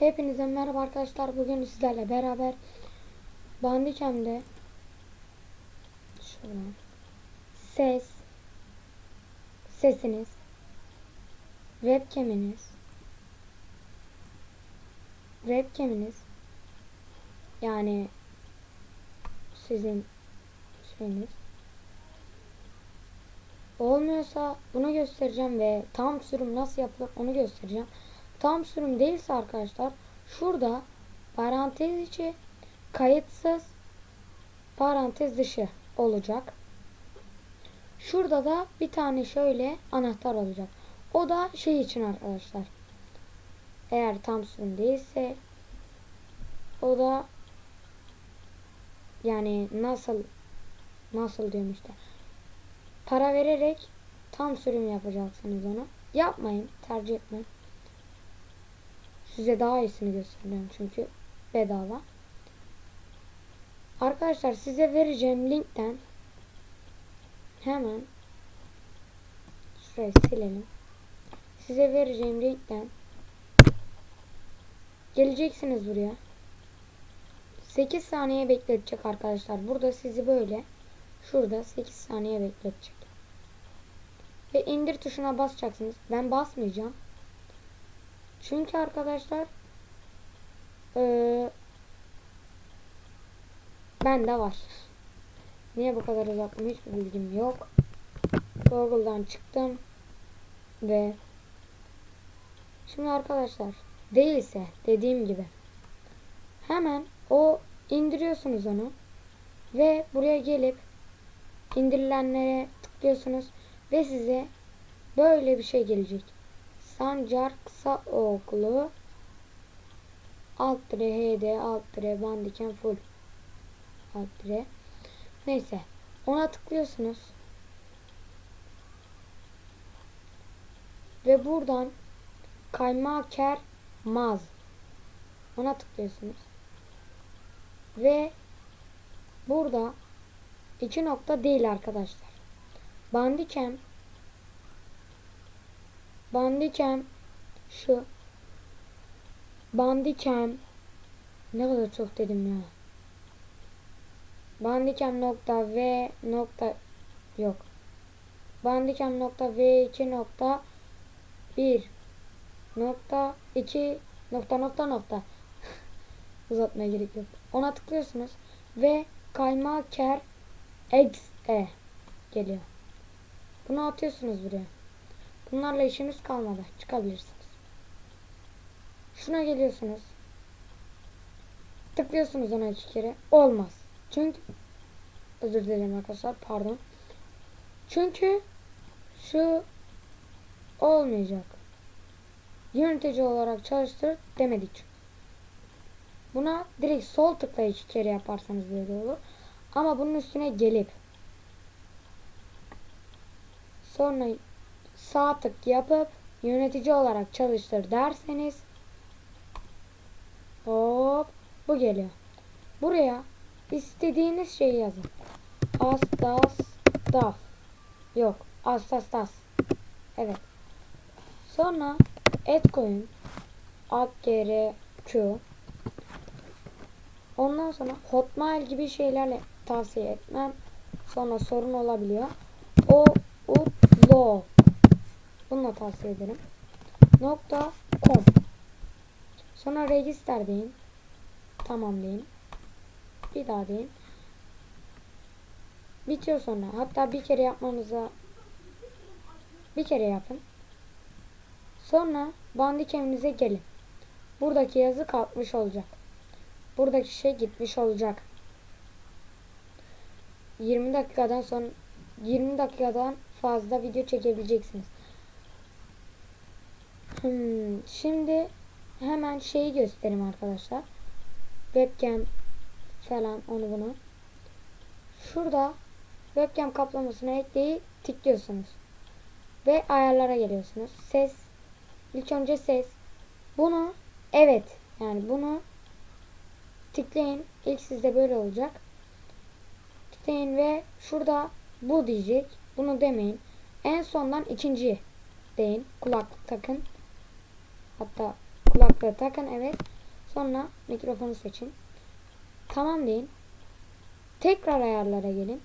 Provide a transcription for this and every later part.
Hepinize merhaba arkadaşlar. Bugün sizlerle beraber Bandicam'de şuradan ses sesiniz webcam'iniz webcam'iniz yani sizin şeyiniz olmuyorsa bunu göstereceğim ve tam sürüm nasıl yapılır onu göstereceğim. Tam sürüm değilse arkadaşlar şurada parantez içi kayıtsız parantez dışı olacak. Şurada da bir tane şöyle anahtar olacak. O da şey için arkadaşlar. Eğer tam sürüm değilse o da yani nasıl nasıl diyorum işte para vererek tam sürüm yapacaksınız onu. Yapmayın, tercih etmeyin. Size daha iyisini göstereceğim çünkü bedava. Arkadaşlar size vereceğim linkten hemen şurayı silelim. Size vereceğim linkten geleceksiniz buraya. 8 saniye bekletecek arkadaşlar. Burada sizi böyle şurada 8 saniye bekletecek. Ve indir tuşuna basacaksınız. Ben basmayacağım. Çünkü arkadaşlar ee, ben de var. Niye bu kadar uzattım hiçbir bilgim yok. Google'dan çıktım ve şimdi arkadaşlar değilse dediğim gibi hemen o indiriyorsunuz onu ve buraya gelip indirilenlere tıklıyorsunuz ve size böyle bir şey gelecek. Sancar kısa oklu alt tire hd alt tire bandiken full. Alt tire neyse ona tıklıyorsunuz. Ve buradan kaymaker maz. Ona tıklıyorsunuz. Ve burada iki nokta değil arkadaşlar. Bandiken Bandicam şu Bandicam ne kadar çok dedim ya. Bandicam nokta v nokta yok. Bandicam nokta v 2 nokta 1 nokta 2 nokta nokta nokta uzatmaya gerek yok. Ona tıklıyorsunuz ve kayma ker exe geliyor. Bunu atıyorsunuz buraya. Bunlarla işiniz kalmadı. Çıkabilirsiniz. Şuna geliyorsunuz. Tıklıyorsunuz ona iki kere. Olmaz. Çünkü özür dilerim arkadaşlar. Pardon. Çünkü şu olmayacak. Yönetici olarak çalıştır demedik. Buna direkt sol tıkla iki kere yaparsanız böyle olur. Ama bunun üstüne gelip sonra sağ tık yapıp yönetici olarak çalıştır derseniz hop bu geliyor. Buraya istediğiniz şeyi yazın. Astas daf. Yok. Astas. Evet. Sonra et koyun. AGRQ. Ondan sonra Hotmail gibi şeylerle tavsiye etmem. Sonra sorun olabiliyor. O utlo Bununla tavsiye ederim. Nokta com. Sonra register deyin. Tamam deyin. Bir daha deyin. Bitiyor sonra. Hatta bir kere yapmanıza bir kere yapın. Sonra bandikeminize gelin. Buradaki yazı kalkmış olacak. Buradaki şey gitmiş olacak. 20 dakikadan sonra 20 dakikadan fazla video çekebileceksiniz. Hmm, şimdi hemen şeyi göstereyim arkadaşlar. Webcam falan onu bunu. Şurada webcam kaplamasına ekleyi tıklıyorsunuz. Ve ayarlara geliyorsunuz. Ses. İlk önce ses. Bunu evet yani bunu tıklayın. İlk sizde böyle olacak. Tıklayın ve şurada bu diyecek. Bunu demeyin. En sondan ikinci deyin. Kulaklık takın. Hatta kulaklığı takın evet. Sonra mikrofonu seçin. Tamam deyin. Tekrar ayarlara gelin.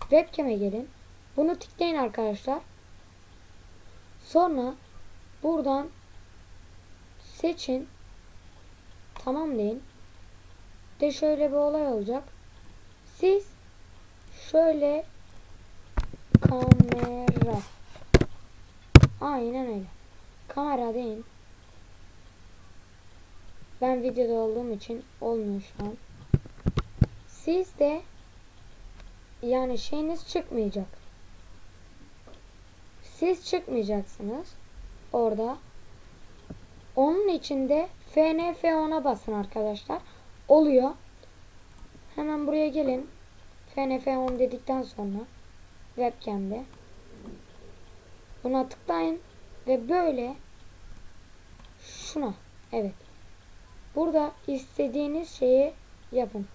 Webcam'e gelin. Bunu tıklayın arkadaşlar. Sonra buradan seçin. Tamam deyin. De şöyle bir olay olacak. Siz şöyle kamera Aynen öyle. Kamera deyin. Ben videoda olduğum için olmuyor şu an. Siz de yani şeyiniz çıkmayacak. Siz çıkmayacaksınız orada. Onun içinde FNF10'a basın arkadaşlar. Oluyor. Hemen buraya gelin. FNF10 dedikten sonra webcam'de buna tıklayın ve böyle şuna evet burada istediğiniz şeyi yapın.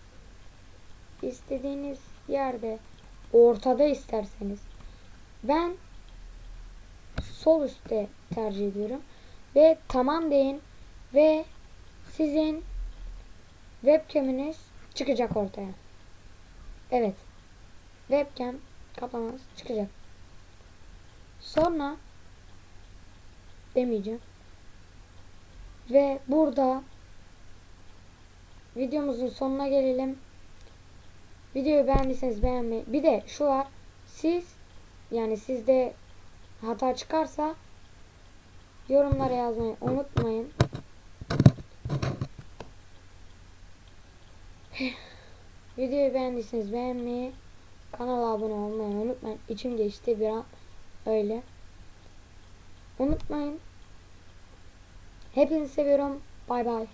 İstediğiniz yerde ortada isterseniz ben sol üstte tercih ediyorum ve tamam deyin ve sizin webcam'iniz çıkacak ortaya. Evet. Webcam kapanız çıkacak. Sonra demeyeceğim. Ve burada videomuzun sonuna gelelim. Videoyu beğendiyseniz beğenmeyi. Bir de şu var. Siz yani sizde hata çıkarsa yorumlara yazmayı unutmayın. Videoyu beğendiyseniz beğenmeyi, kanala abone olmayı unutmayın. İçim geçti bir an öyle. Unutmayın. Hepinizi seviyorum. Bay bay.